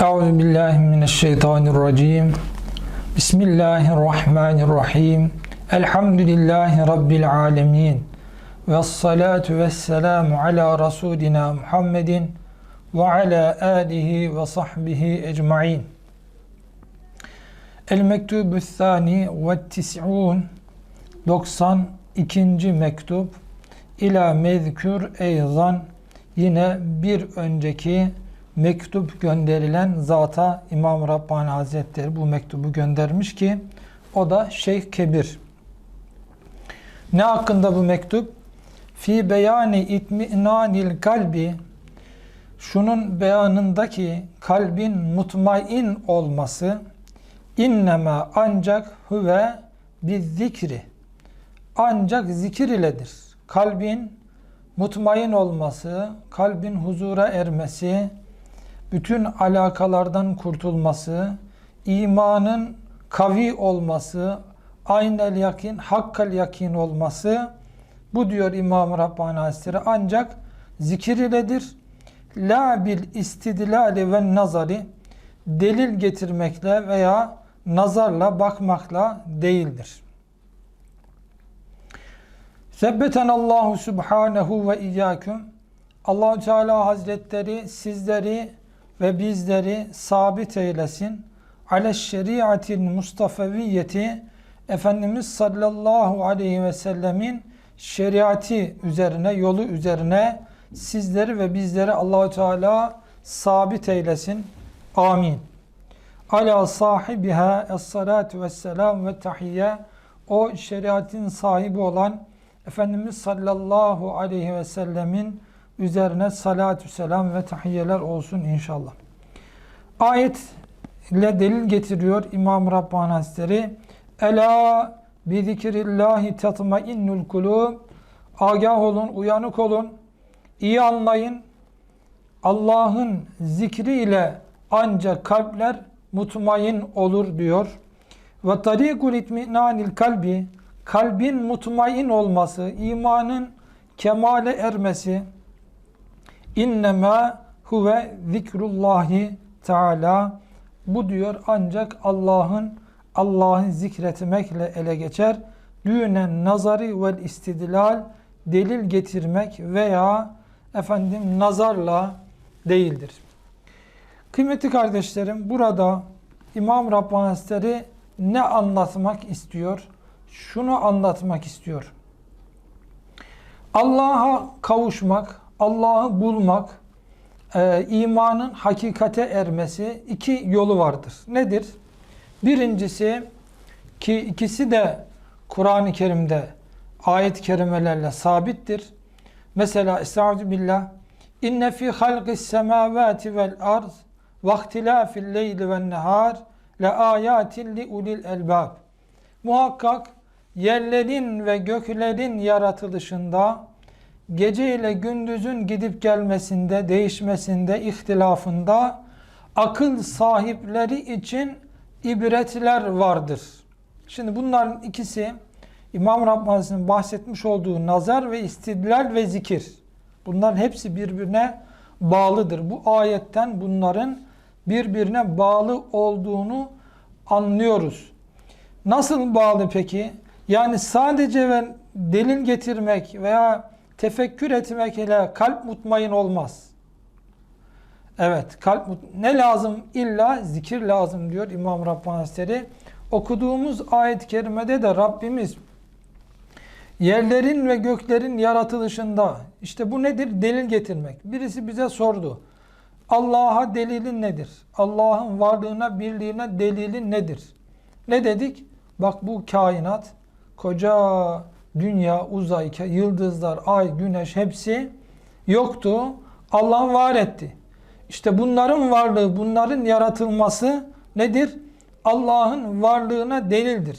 Euzu billahi mineşşeytanirracim. Bismillahirrahmanirrahim. Elhamdülillahi rabbil alamin. Ves salatu vesselamu ala rasulina Muhammedin ve ala alihi ve sahbihi ecmaîn. El mektubu thani ve tis'un 92. mektup ila mezkür eyzan yine bir önceki mektup gönderilen zata İmam Rabbani Hazretleri bu mektubu göndermiş ki o da Şeyh Kebir. Ne hakkında bu mektup? Fi beyani itminanil kalbi şunun beyanındaki kalbin mutmain olması innema ancak huve bir zikri ancak zikir iledir. Kalbin mutmain olması, kalbin huzura ermesi, bütün alakalardan kurtulması, imanın kavi olması, aynel yakin, hakkal yakin olması bu diyor İmam Rabbani Hazretleri ancak zikir iledir. La bil istidlali ve nazari delil getirmekle veya nazarla bakmakla değildir. Sebbeten Allahu Subhanahu ve iyyaküm. Allahu Teala Hazretleri sizleri ve bizleri sabit eylesin. Ale şeriatin mustafaviyeti Efendimiz sallallahu aleyhi ve sellemin şeriati üzerine, yolu üzerine sizleri ve bizleri Allahu Teala sabit eylesin. Amin. Ala sahibiha es-salatu vesselam ve tahiyye o şeriatin sahibi olan Efendimiz sallallahu aleyhi ve sellemin üzerine salatü selam ve tahiyyeler olsun inşallah. Ayet ile delil getiriyor İmam Rabbani Hazretleri. Ela bi zikrillahi tatmainnul kulub. Agah olun, uyanık olun. iyi anlayın. Allah'ın zikri ile ancak kalpler mutmain olur diyor. Ve tarikul itminanil kalbi kalbin mutmain olması, imanın kemale ermesi innema huve zikrullahi teala bu diyor ancak Allah'ın Allah'ı zikretmekle ele geçer. Dünen nazari vel istidlal delil getirmek veya efendim nazarla değildir. Kıymetli kardeşlerim burada İmam Rabbani ne anlatmak istiyor? Şunu anlatmak istiyor. Allah'a kavuşmak, Allah'ı bulmak, e, imanın hakikate ermesi iki yolu vardır. Nedir? Birincisi ki ikisi de Kur'an-ı Kerim'de ayet-i kerimelerle sabittir. Mesela Estaizu billah İnne fi halqis semavati vel arz ve ihtilafil leyli ven nehar le ayatin li ulil elbab. Muhakkak yerlerin ve göklerin yaratılışında gece ile gündüzün gidip gelmesinde, değişmesinde, ihtilafında akıl sahipleri için ibretler vardır. Şimdi bunların ikisi İmam Rabbani'nin bahsetmiş olduğu nazar ve istidlal ve zikir. Bunların hepsi birbirine bağlıdır. Bu ayetten bunların birbirine bağlı olduğunu anlıyoruz. Nasıl bağlı peki? Yani sadece ve delil getirmek veya tefekkür etmek ile kalp mutmain olmaz. Evet, kalp ne lazım? İlla zikir lazım diyor İmam Rabbani Hazretleri. Okuduğumuz ayet-i kerimede de Rabbimiz yerlerin ve göklerin yaratılışında işte bu nedir? Delil getirmek. Birisi bize sordu. Allah'a delilin nedir? Allah'ın varlığına, birliğine delilin nedir? Ne dedik? Bak bu kainat, koca dünya, uzay, yıldızlar, ay, güneş hepsi yoktu. Allah var etti. İşte bunların varlığı, bunların yaratılması nedir? Allah'ın varlığına delildir.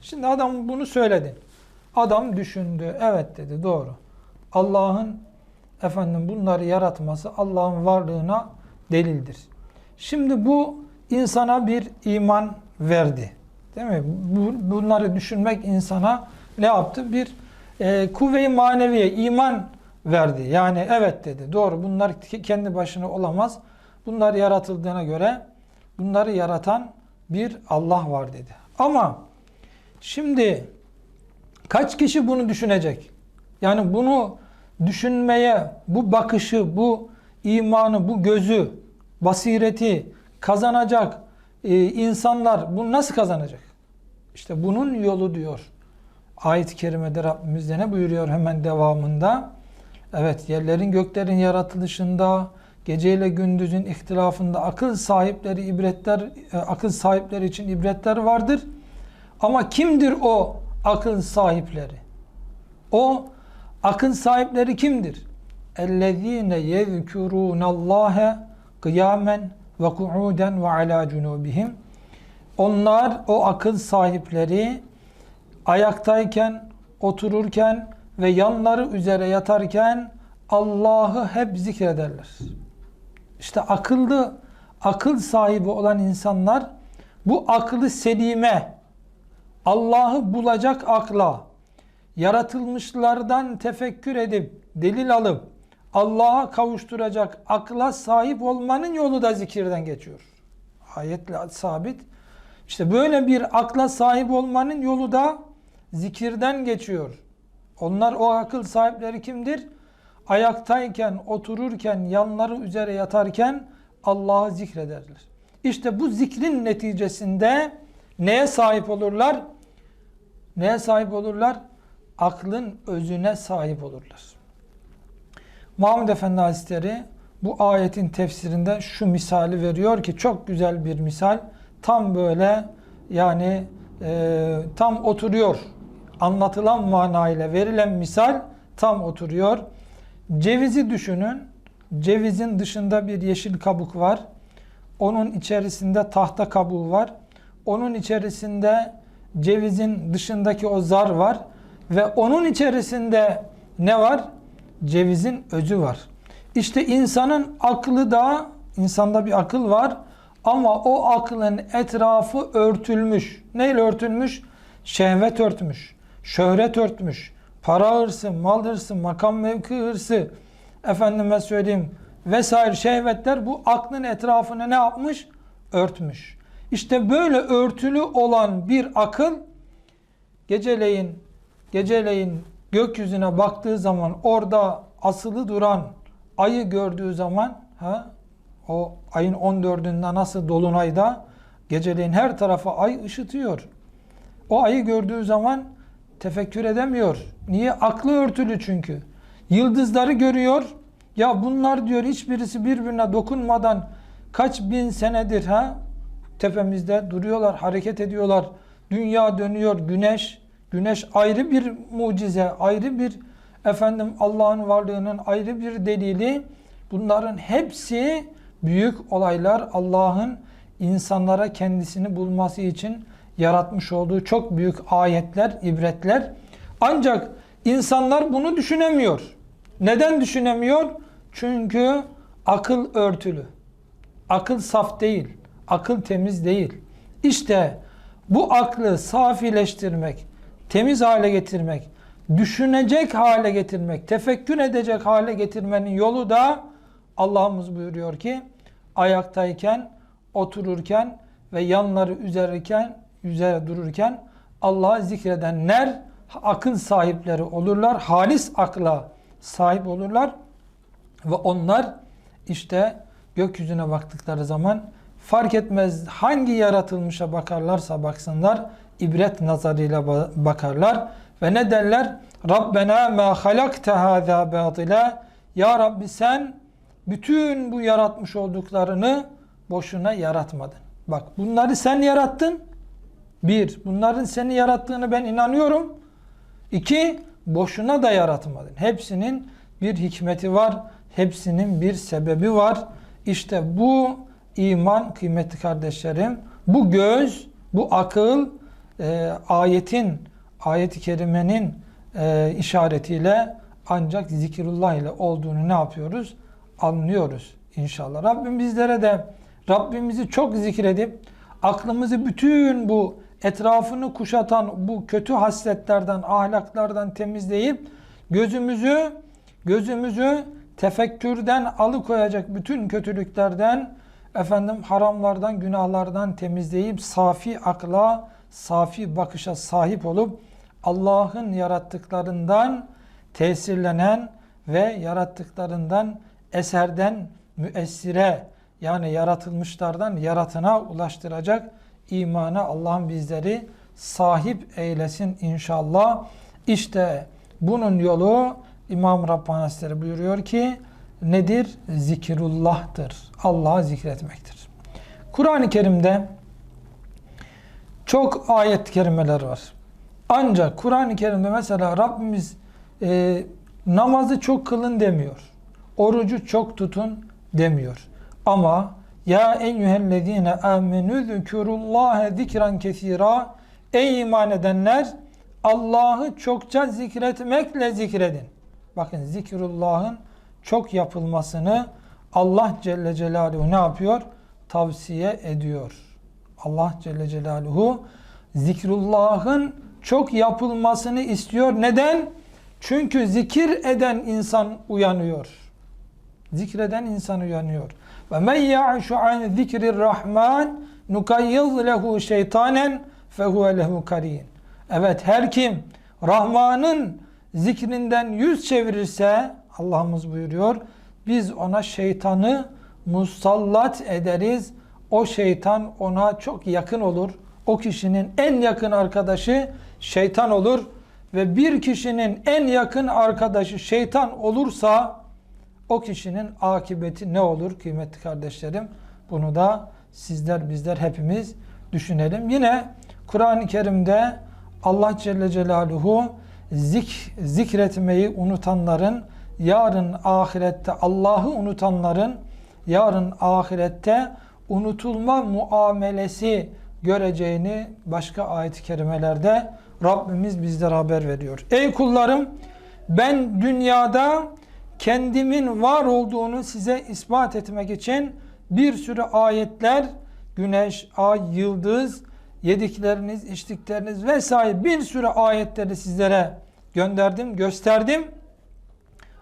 Şimdi adam bunu söyledi. Adam düşündü. Evet dedi doğru. Allah'ın efendim bunları yaratması Allah'ın varlığına delildir. Şimdi bu insana bir iman verdi. Değil mi? Bu, bunları düşünmek insana ne yaptı? Bir e, kuvve-i maneviye, iman verdi. Yani evet dedi. Doğru bunlar kendi başına olamaz. bunlar yaratıldığına göre bunları yaratan bir Allah var dedi. Ama şimdi kaç kişi bunu düşünecek? Yani bunu düşünmeye, bu bakışı, bu imanı, bu gözü, basireti kazanacak e, insanlar bunu nasıl kazanacak? İşte bunun yolu diyor ayet-i kerimede Rabbimiz de ne buyuruyor hemen devamında? Evet yerlerin göklerin yaratılışında, geceyle gündüzün ihtilafında akıl sahipleri ibretler e, akıl sahipleri için ibretler vardır. Ama kimdir o akıl sahipleri? O akıl sahipleri kimdir? Ellezine yezkurunallaha kıyamen ve kuuden ve ala cunubihim. Onlar o akıl sahipleri ayaktayken, otururken ve yanları üzere yatarken Allah'ı hep zikrederler. İşte akıllı, akıl sahibi olan insanlar bu aklı selime, Allah'ı bulacak akla, yaratılmışlardan tefekkür edip, delil alıp, Allah'a kavuşturacak akla sahip olmanın yolu da zikirden geçiyor. Ayetle sabit. İşte böyle bir akla sahip olmanın yolu da zikirden geçiyor. Onlar o akıl sahipleri kimdir? Ayaktayken, otururken, yanları üzere yatarken Allah'ı zikrederler. İşte bu zikrin neticesinde neye sahip olurlar? Neye sahip olurlar? Aklın özüne sahip olurlar. Mahmud Efendi Hazretleri bu ayetin tefsirinde şu misali veriyor ki çok güzel bir misal. Tam böyle yani e, tam oturuyor. Anlatılan manayla verilen misal tam oturuyor. Cevizi düşünün. Cevizin dışında bir yeşil kabuk var. Onun içerisinde tahta kabuğu var. Onun içerisinde cevizin dışındaki o zar var. Ve onun içerisinde ne var? Cevizin özü var. İşte insanın aklı da, insanda bir akıl var. Ama o aklın etrafı örtülmüş. Neyle örtülmüş? Şehvet örtmüş. Şöhret örtmüş. Para hırsı, mal hırsı, makam mevki hırsı, efendime söyleyeyim vesaire şehvetler bu aklın etrafını ne yapmış? Örtmüş. İşte böyle örtülü olan bir akıl geceleyin geceleyin gökyüzüne baktığı zaman orada asılı duran ayı gördüğü zaman ha, o ayın 14'ünde nasıl dolunayda geceleyin her tarafa ay ışıtıyor. O ayı gördüğü zaman tefekkür edemiyor. Niye? Aklı örtülü çünkü. Yıldızları görüyor. Ya bunlar diyor hiçbirisi birbirine dokunmadan kaç bin senedir ha tepemizde duruyorlar, hareket ediyorlar. Dünya dönüyor, güneş, güneş ayrı bir mucize, ayrı bir efendim Allah'ın varlığının ayrı bir delili. Bunların hepsi büyük olaylar Allah'ın insanlara kendisini bulması için yaratmış olduğu çok büyük ayetler, ibretler. Ancak insanlar bunu düşünemiyor. Neden düşünemiyor? Çünkü akıl örtülü. Akıl saf değil. Akıl temiz değil. İşte bu aklı safileştirmek, temiz hale getirmek, düşünecek hale getirmek, tefekkür edecek hale getirmenin yolu da Allah'ımız buyuruyor ki ayaktayken, otururken ve yanları üzerken, üzere dururken Allah'ı zikredenler akıl sahipleri olurlar. Halis akla sahip olurlar. Ve onlar işte gökyüzüne baktıkları zaman fark etmez hangi yaratılmışa bakarlarsa baksınlar ibret nazarıyla bakarlar ve ne derler? Rabbena ma halakte hâzâ bâtila Ya Rabbi sen bütün bu yaratmış olduklarını boşuna yaratmadın. Bak bunları sen yarattın. Bir, bunların seni yarattığını ben inanıyorum. İki, boşuna da yaratmadın. Hepsinin bir hikmeti var. Hepsinin bir sebebi var. İşte bu iman kıymetli kardeşlerim, bu göz, bu akıl e, ayetin, ayet-i kerimenin e, işaretiyle ancak zikirullah ile olduğunu ne yapıyoruz? Anlıyoruz inşallah. Rabbim bizlere de Rabbimizi çok zikredip aklımızı bütün bu etrafını kuşatan bu kötü hasletlerden, ahlaklardan temizleyip gözümüzü gözümüzü tefekkürden alıkoyacak bütün kötülüklerden efendim haramlardan, günahlardan temizleyip safi akla, safi bakışa sahip olup Allah'ın yarattıklarından tesirlenen ve yarattıklarından eserden müessire yani yaratılmışlardan yaratına ulaştıracak imana Allah'ın bizleri sahip eylesin inşallah. İşte bunun yolu İmam Rabbani Hazretleri buyuruyor ki nedir? Zikirullah'tır. Allah'ı zikretmektir. Kur'an-ı Kerim'de çok ayet-i kerimeler var. Ancak Kur'an-ı Kerim'de mesela Rabbimiz e, namazı çok kılın demiyor. Orucu çok tutun demiyor. Ama ya eyyühellezine amenü zükurullâhe zikran kesira Ey iman edenler Allah'ı çokça zikretmekle zikredin. Bakın zikrullah'ın çok yapılmasını Allah Celle Celaluhu ne yapıyor? Tavsiye ediyor. Allah Celle Celaluhu zikrullah'ın çok yapılmasını istiyor. Neden? Çünkü zikir eden insan uyanıyor. Zikreden insan uyanıyor. Ve men ya'şu an zikrir rahman nukayyid lehu şeytanen fehuve lehu karin. Evet her kim Rahman'ın zikrinden yüz çevirirse Allah'ımız buyuruyor biz ona şeytanı musallat ederiz. O şeytan ona çok yakın olur. O kişinin en yakın arkadaşı şeytan olur ve bir kişinin en yakın arkadaşı şeytan olursa o kişinin akıbeti ne olur kıymetli kardeşlerim? Bunu da sizler bizler hepimiz düşünelim. Yine Kur'an-ı Kerim'de Allah Celle Celaluhu zik, zikretmeyi unutanların yarın ahirette Allah'ı unutanların yarın ahirette unutulma muamelesi göreceğini başka ayet-i kerimelerde Rabbimiz bizlere haber veriyor. Ey kullarım ben dünyada kendimin var olduğunu size ispat etmek için bir sürü ayetler güneş, ay, yıldız, yedikleriniz, içtikleriniz vesaire bir sürü ayetleri sizlere gönderdim, gösterdim.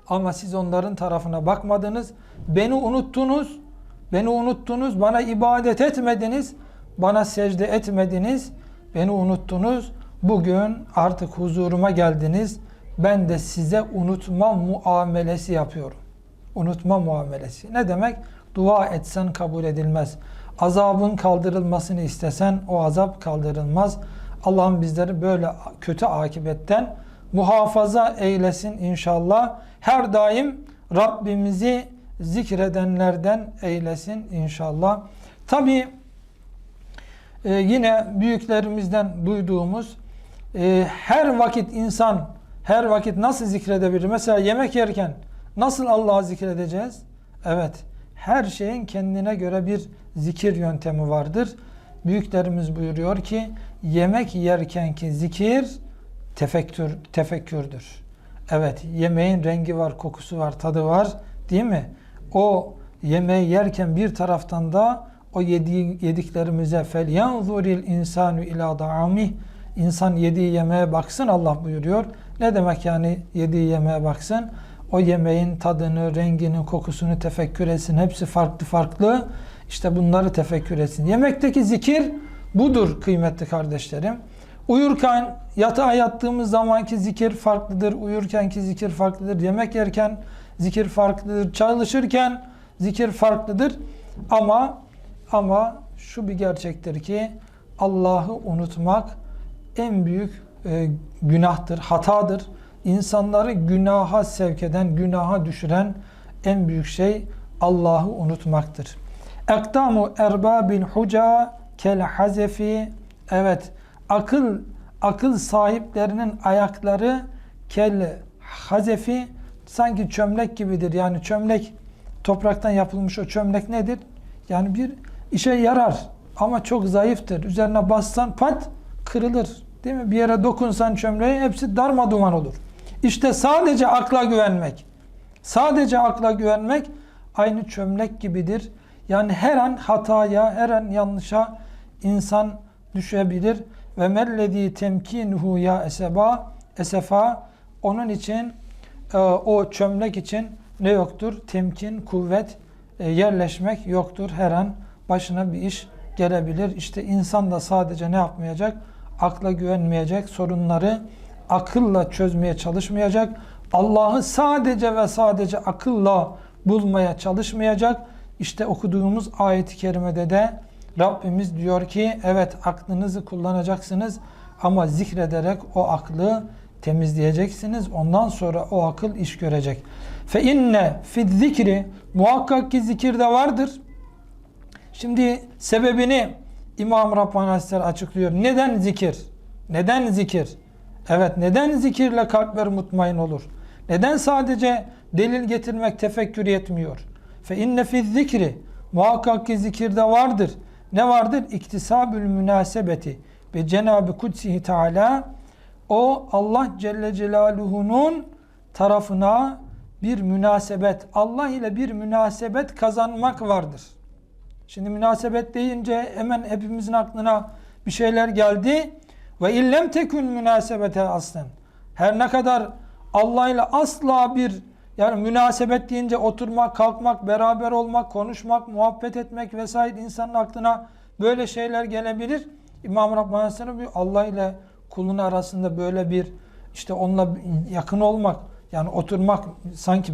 Ama siz onların tarafına bakmadınız. Beni unuttunuz. Beni unuttunuz. Bana ibadet etmediniz. Bana secde etmediniz. Beni unuttunuz. Bugün artık huzuruma geldiniz. Ben de size unutma muamelesi yapıyorum. Unutma muamelesi. Ne demek? Dua etsen kabul edilmez. Azabın kaldırılmasını istesen o azap kaldırılmaz. Allah'ım bizleri böyle kötü akibetten muhafaza eylesin inşallah. Her daim Rabbimizi zikredenlerden eylesin inşallah. Tabi e, yine büyüklerimizden duyduğumuz e, her vakit insan her vakit nasıl zikredebilir? Mesela yemek yerken nasıl Allah'ı zikredeceğiz? Evet, her şeyin kendine göre bir zikir yöntemi vardır. Büyüklerimiz buyuruyor ki yemek yerkenki zikir tefekkür tefekkürdür. Evet, yemeğin rengi var, kokusu var, tadı var, değil mi? O yemeği yerken bir taraftan da o yediği, yediklerimize fel yanzuril insanu ila da'ami insan yediği yemeğe baksın Allah buyuruyor. Ne demek yani yediği yemeğe baksın? O yemeğin tadını, rengini, kokusunu tefekkür etsin. Hepsi farklı farklı. İşte bunları tefekkür etsin. Yemekteki zikir budur kıymetli kardeşlerim. Uyurken, yatağa yattığımız zamanki zikir farklıdır. Uyurkenki zikir farklıdır. Yemek yerken zikir farklıdır. Çalışırken zikir farklıdır. Ama ama şu bir gerçektir ki Allah'ı unutmak en büyük e, günahtır, hatadır. İnsanları günaha sevk eden, günaha düşüren en büyük şey Allah'ı unutmaktır. Ekdamu erbabil huca kel hazefi Evet, akıl akıl sahiplerinin ayakları kel hazefi sanki çömlek gibidir. Yani çömlek topraktan yapılmış o çömlek nedir? Yani bir işe yarar ama çok zayıftır. Üzerine bassan pat kırılır. Değil mi? Bir yere dokunsan çömleğe hepsi darma duman olur. İşte sadece akla güvenmek. Sadece akla güvenmek aynı çömlek gibidir. Yani her an hataya, her an yanlışa insan düşebilir. Ve mellezî temkinuhu ya eseba esefa onun için e, o çömlek için ne yoktur? Temkin, kuvvet, e, yerleşmek yoktur. Her an başına bir iş gelebilir. İşte insan da sadece ne yapmayacak? Akla güvenmeyecek, sorunları akılla çözmeye çalışmayacak. Allah'ı sadece ve sadece akılla bulmaya çalışmayacak. İşte okuduğumuz ayet-i kerimede de Rabbimiz diyor ki evet aklınızı kullanacaksınız ama zikrederek o aklı temizleyeceksiniz. Ondan sonra o akıl iş görecek. Fe inne fi zikri muhakkak ki zikirde vardır. Şimdi sebebini İmam Rabbani Hazretleri açıklıyor. Neden zikir? Neden zikir? Evet neden zikirle kalpler mutmain olur? Neden sadece delil getirmek tefekkür yetmiyor? Fe inne fi zikri muhakkak ki zikirde vardır. Ne vardır? İktisabül münasebeti ve Cenab-ı Kudsihi Teala o Allah Celle Celaluhu'nun tarafına bir münasebet, Allah ile bir münasebet kazanmak vardır. Şimdi münasebet deyince hemen hepimizin aklına bir şeyler geldi. Ve illem tekün münasebete aslen. Her ne kadar Allah ile asla bir yani münasebet deyince oturmak, kalkmak, beraber olmak, konuşmak, muhabbet etmek vesaire insanın aklına böyle şeyler gelebilir. İmam Rabbani Allah ile kulun arasında böyle bir işte onunla yakın olmak yani oturmak sanki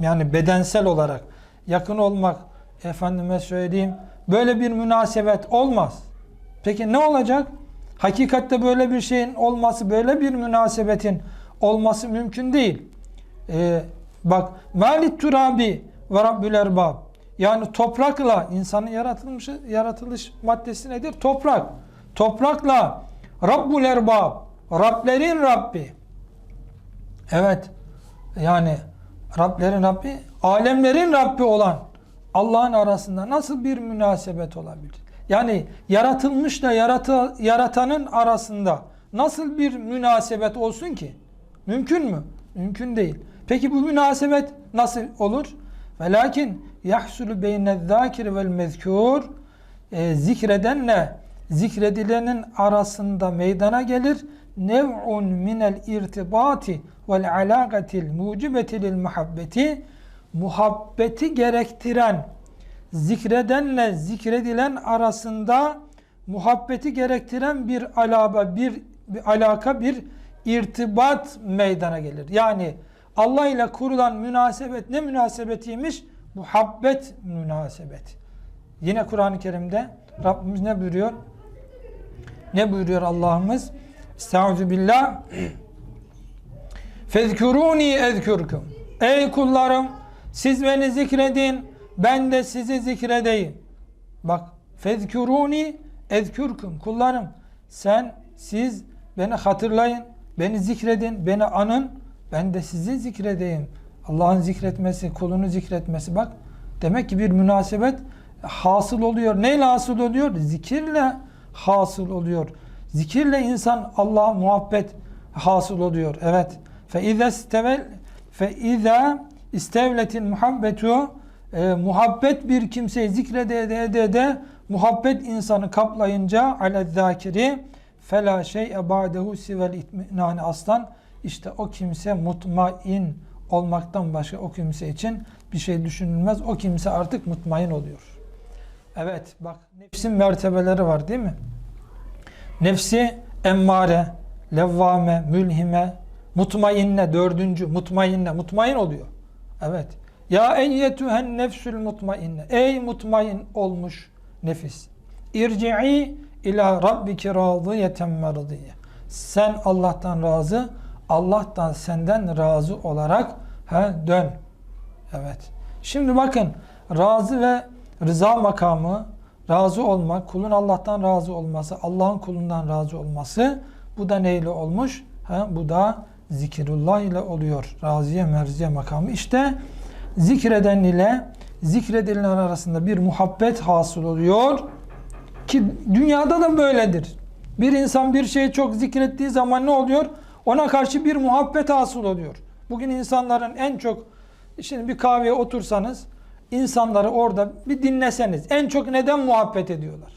yani bedensel olarak yakın olmak efendime söyleyeyim böyle bir münasebet olmaz. Peki ne olacak? Hakikatte böyle bir şeyin olması, böyle bir münasebetin olması mümkün değil. Ee, bak, malit turabi ve rabbül erbab. Yani toprakla insanın yaratılmış yaratılış maddesi nedir? Toprak. Toprakla Rabbul erbab. Rablerin Rabbi. Evet. Yani Rablerin Rabbi, alemlerin Rabbi olan Allah'ın arasında nasıl bir münasebet olabilir? Yani yaratılmışla yaratı, yaratanın arasında nasıl bir münasebet olsun ki? Mümkün mü? Mümkün değil. Peki bu münasebet nasıl olur? Ve lakin yahsulu beyne zâkir vel mezkûr e, zikredenle zikredilenin arasında meydana gelir. Nev'un minel irtibati vel alakatil mucibeti lil muhabbeti muhabbeti gerektiren zikredenle zikredilen arasında muhabbeti gerektiren bir alaba, bir, bir alaka, bir irtibat meydana gelir. Yani Allah ile kurulan münasebet ne münasebetiymiş? Muhabbet münasebeti. Yine Kur'an-ı Kerim'de Rabbimiz ne buyuruyor? Ne buyuruyor Allah'ımız? Estaizu billah. Fezkuruni ezkurkum. Ey kullarım siz beni zikredin ben de sizi zikredeyim. Bak fezkuruni ezkurkum kullarım sen siz beni hatırlayın beni zikredin beni anın ben de sizi zikredeyim. Allah'ın zikretmesi kulunu zikretmesi bak demek ki bir münasebet hasıl oluyor. Neyle hasıl oluyor? Zikirle hasıl oluyor. Zikirle insan Allah'a muhabbet hasıl oluyor. Evet. Fe iza istevel fe iza istevletin muhabbetu e, muhabbet bir kimseyi zikrede ede ede muhabbet insanı kaplayınca ale zakiri fela şey'e ba'dehu sivel itminani aslan işte o kimse mutmain olmaktan başka o kimse için bir şey düşünülmez. O kimse artık mutmain oluyor. Evet bak nefsin mertebeleri var değil mi? Nefsi emmare, levvame, mülhime, mutmainne dördüncü mutmainne mutmain oluyor. Evet. Ya eyyetühen nefsül mutmainne. Ey mutmain olmuş nefis. İrci'i ila rabbiki radiyeten merdiye. Sen Allah'tan razı, Allah'tan senden razı olarak he, dön. Evet. Şimdi bakın razı ve rıza makamı razı olmak, kulun Allah'tan razı olması, Allah'ın kulundan razı olması bu da neyle olmuş? Ha, bu da zikirullah ile oluyor. Raziye merziye makamı. İşte zikreden ile zikredilen arasında bir muhabbet hasıl oluyor ki dünyada da böyledir. Bir insan bir şeyi çok zikrettiği zaman ne oluyor? Ona karşı bir muhabbet hasıl oluyor. Bugün insanların en çok şimdi bir kahveye otursanız insanları orada bir dinleseniz en çok neden muhabbet ediyorlar?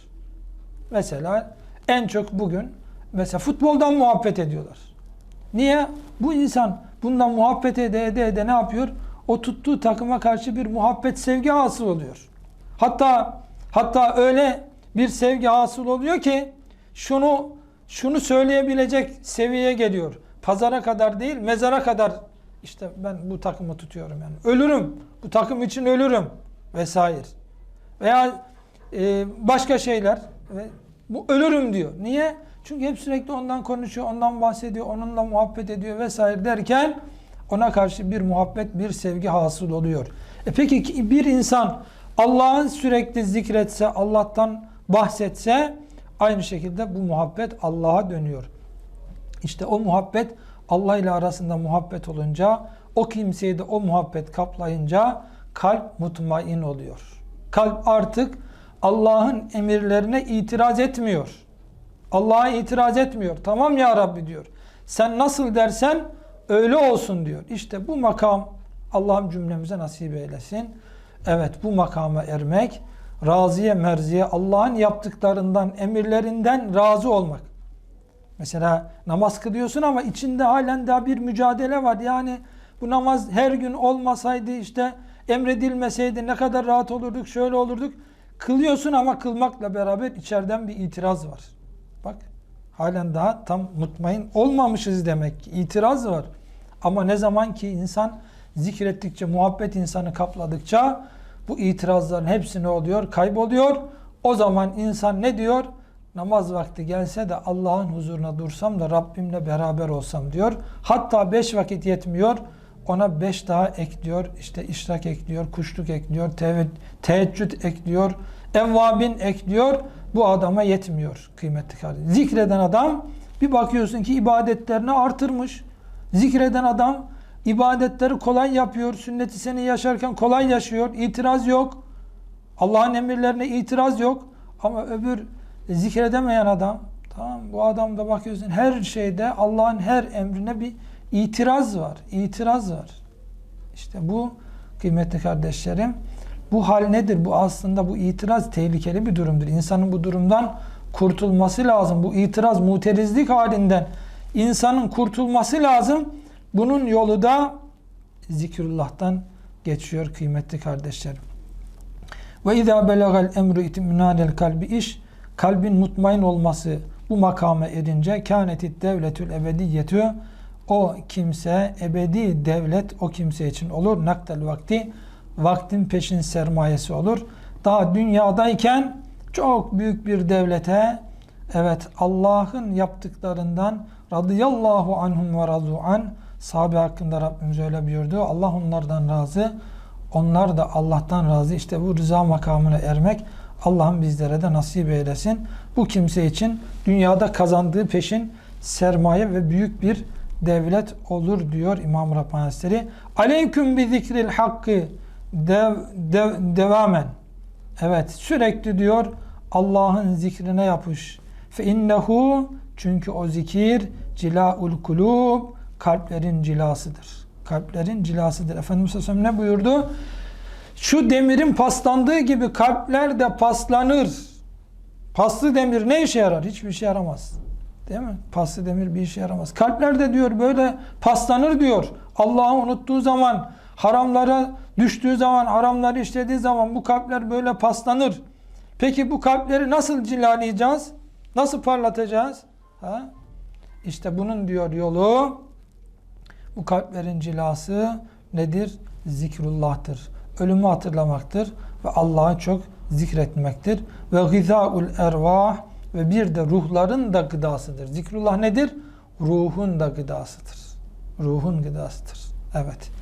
Mesela en çok bugün mesela futboldan muhabbet ediyorlar. Niye? Bu insan bundan muhabbet ede ede ede ne yapıyor? o tuttuğu takıma karşı bir muhabbet sevgi hasıl oluyor. Hatta hatta öyle bir sevgi hasıl oluyor ki şunu şunu söyleyebilecek seviyeye geliyor. Pazara kadar değil, mezara kadar işte ben bu takımı tutuyorum yani. Ölürüm. Bu takım için ölürüm vesaire. Veya e, başka şeyler ve bu ölürüm diyor. Niye? Çünkü hep sürekli ondan konuşuyor, ondan bahsediyor, onunla muhabbet ediyor vesaire derken ona karşı bir muhabbet, bir sevgi hasıl oluyor. E peki ki bir insan Allah'ın sürekli zikretse, Allah'tan bahsetse aynı şekilde bu muhabbet Allah'a dönüyor. İşte o muhabbet Allah ile arasında muhabbet olunca o kimseyi de o muhabbet kaplayınca kalp mutmain oluyor. Kalp artık Allah'ın emirlerine itiraz etmiyor. Allah'a itiraz etmiyor. Tamam ya Rabbi diyor. Sen nasıl dersen öyle olsun diyor. İşte bu makam Allah'ım cümlemize nasip eylesin. Evet bu makama ermek, razıya merziye Allah'ın yaptıklarından, emirlerinden razı olmak. Mesela namaz kılıyorsun ama içinde halen daha bir mücadele var. Yani bu namaz her gün olmasaydı işte emredilmeseydi ne kadar rahat olurduk, şöyle olurduk. Kılıyorsun ama kılmakla beraber içeriden bir itiraz var. Halen daha tam mutmain olmamışız demek. İtiraz var. Ama ne zaman ki insan zikrettikçe, muhabbet insanı kapladıkça bu itirazların hepsi ne oluyor? Kayboluyor. O zaman insan ne diyor? Namaz vakti gelse de Allah'ın huzuruna dursam da Rabbimle beraber olsam diyor. Hatta beş vakit yetmiyor. Ona beş daha ekliyor. İşte işrak ekliyor, kuşluk ekliyor, teheccüd ekliyor, evvabin ekliyor. Bu adama yetmiyor kıymetli kardeşim. Zikreden adam bir bakıyorsun ki ibadetlerini artırmış. Zikreden adam ibadetleri kolay yapıyor. Sünneti seni yaşarken kolay yaşıyor. İtiraz yok. Allah'ın emirlerine itiraz yok. Ama öbür zikredemeyen adam tamam bu adamda bakıyorsun her şeyde Allah'ın her emrine bir itiraz var. İtiraz var. İşte bu kıymetli kardeşlerim bu hal nedir? Bu aslında bu itiraz tehlikeli bir durumdur. İnsanın bu durumdan kurtulması lazım. Bu itiraz muterizlik halinden insanın kurtulması lazım. Bunun yolu da zikrullah'tan geçiyor kıymetli kardeşlerim. Ve izâ belagal emru itminânel kalbi iş kalbin mutmain olması bu makama erince kânetit devletül ebediyyetü o kimse ebedi devlet o kimse için olur. Naktel vakti vaktin peşin sermayesi olur. Daha dünyadayken çok büyük bir devlete evet Allah'ın yaptıklarından radıyallahu anhum ve radu an sahabe hakkında Rabbimiz öyle buyurdu. Allah onlardan razı. Onlar da Allah'tan razı. İşte bu rıza makamına ermek Allah'ım bizlere de nasip eylesin. Bu kimse için dünyada kazandığı peşin sermaye ve büyük bir devlet olur diyor İmam Rabbani Hazretleri. Aleyküm bi zikril hakkı dev, dev, devamen. Evet sürekli diyor Allah'ın zikrine yapış. Fe innehu çünkü o zikir cilaul kulub kalplerin cilasıdır. Kalplerin cilasıdır. Efendimiz Aleyhisselam ne buyurdu? Şu demirin paslandığı gibi kalpler de paslanır. Paslı demir ne işe yarar? Hiçbir şey yaramaz. Değil mi? Paslı demir bir işe yaramaz. Kalpler de diyor böyle paslanır diyor. Allah'ı unuttuğu zaman, haramlara düştüğü zaman, haramları işlediği zaman bu kalpler böyle paslanır. Peki bu kalpleri nasıl cilalayacağız? Nasıl parlatacağız? Ha? İşte bunun diyor yolu bu kalplerin cilası nedir? Zikrullah'tır. Ölümü hatırlamaktır ve Allah'ı çok zikretmektir. Ve gızaul ervah ve bir de ruhların da gıdasıdır. Zikrullah nedir? Ruhun da gıdasıdır. Ruhun gıdasıdır. Evet.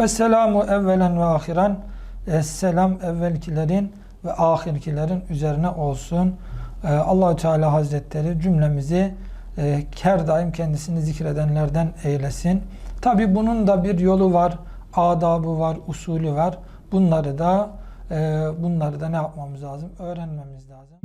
Ve selamu evvelen ve ahiren. Selam evvelkilerin ve ahirkilerin üzerine olsun. Ee, Allahü Teala Hazretleri cümlemizi e, her daim kendisini zikredenlerden eylesin. Tabi bunun da bir yolu var, adabı var, usulü var. Bunları da e, bunları da ne yapmamız lazım? Öğrenmemiz lazım.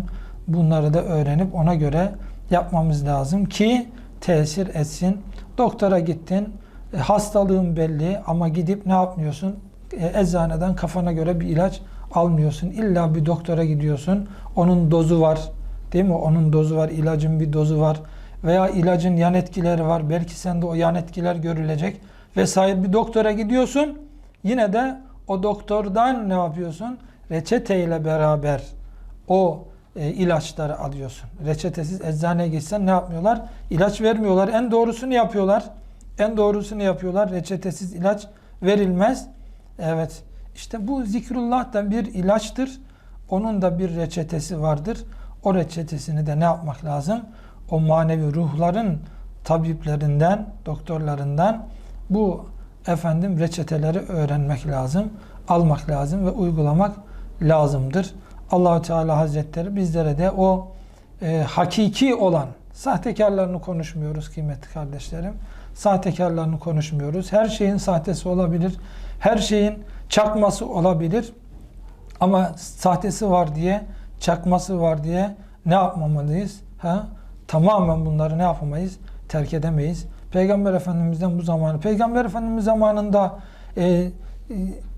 Bunları da öğrenip ona göre yapmamız lazım ki tesir etsin. Doktora gittin, e, hastalığın belli ama gidip ne yapmıyorsun? E, eczaneden kafana göre bir ilaç almıyorsun. İlla bir doktora gidiyorsun. Onun dozu var. Değil mi? Onun dozu var. ilacın bir dozu var. Veya ilacın yan etkileri var. Belki sende o yan etkiler görülecek. Vesaire bir doktora gidiyorsun. yine de o doktordan ne yapıyorsun? Reçeteyle beraber o e, ilaçları alıyorsun. Reçetesiz eczaneye gitsen ne yapmıyorlar? İlaç vermiyorlar. En doğrusunu yapıyorlar. En doğrusunu yapıyorlar. Reçetesiz ilaç verilmez. Evet. İşte bu zikrullah da bir ilaçtır. Onun da bir reçetesi vardır. O reçetesini de ne yapmak lazım? O manevi ruhların tabiplerinden, doktorlarından bu efendim reçeteleri öğrenmek lazım, almak lazım ve uygulamak lazımdır. Allahu Teala Hazretleri bizlere de o e, hakiki olan sahtekarlarını konuşmuyoruz kıymetli kardeşlerim. Sahtekarlarını konuşmuyoruz. Her şeyin sahtesi olabilir. Her şeyin çakması olabilir. Ama sahtesi var diye, çakması var diye ne yapmamalıyız? Ha? Tamamen bunları ne yapamayız? Terk edemeyiz. Peygamber Efendimiz'den bu zamanı, Peygamber Efendimiz zamanında e, e,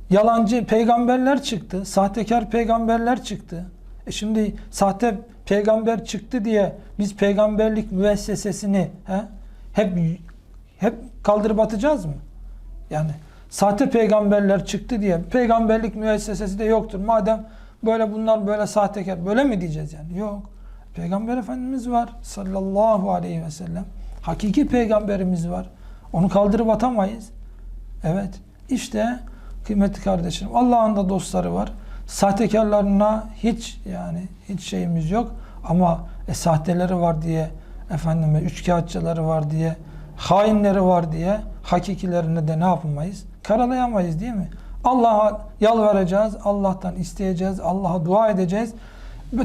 yalancı peygamberler çıktı, sahtekar peygamberler çıktı. E şimdi sahte peygamber çıktı diye biz peygamberlik müessesesini he, hep hep kaldırıp atacağız mı? Yani sahte peygamberler çıktı diye peygamberlik müessesesi de yoktur. Madem böyle bunlar böyle sahtekar böyle mi diyeceğiz yani? Yok. Peygamber Efendimiz var sallallahu aleyhi ve sellem. Hakiki peygamberimiz var. Onu kaldırıp atamayız. Evet. İşte kıymetli kardeşlerim Allah'ın da dostları var. Sahtekarlarına hiç yani hiç şeyimiz yok. Ama e, sahteleri var diye efendime üçkağıtçıları var diye hainleri var diye hakikilerini de ne yapamayız? Karalayamayız değil mi? Allah'a yalvaracağız, Allah'tan isteyeceğiz, Allah'a dua edeceğiz.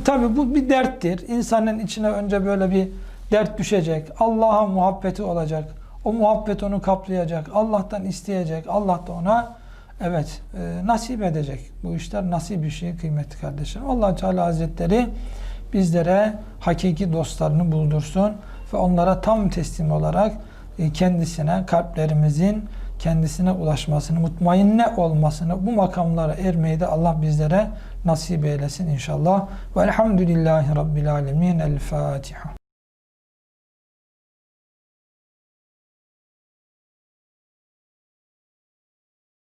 Tabi bu bir derttir. İnsanın içine önce böyle bir dert düşecek. Allah'a muhabbeti olacak. O muhabbet onu kaplayacak. Allah'tan isteyecek. Allah da ona evet e, nasip edecek. Bu işler nasip bir şey kıymetli kardeşlerim. allah Teala Hazretleri bizlere hakiki dostlarını buldursun ve onlara tam teslim olarak kendisine kalplerimizin kendisine ulaşmasını, mutmainne olmasını, bu makamlara ermeyi de Allah bizlere nasip eylesin inşallah. Velhamdülillahi Rabbil Alemin. El Fatiha.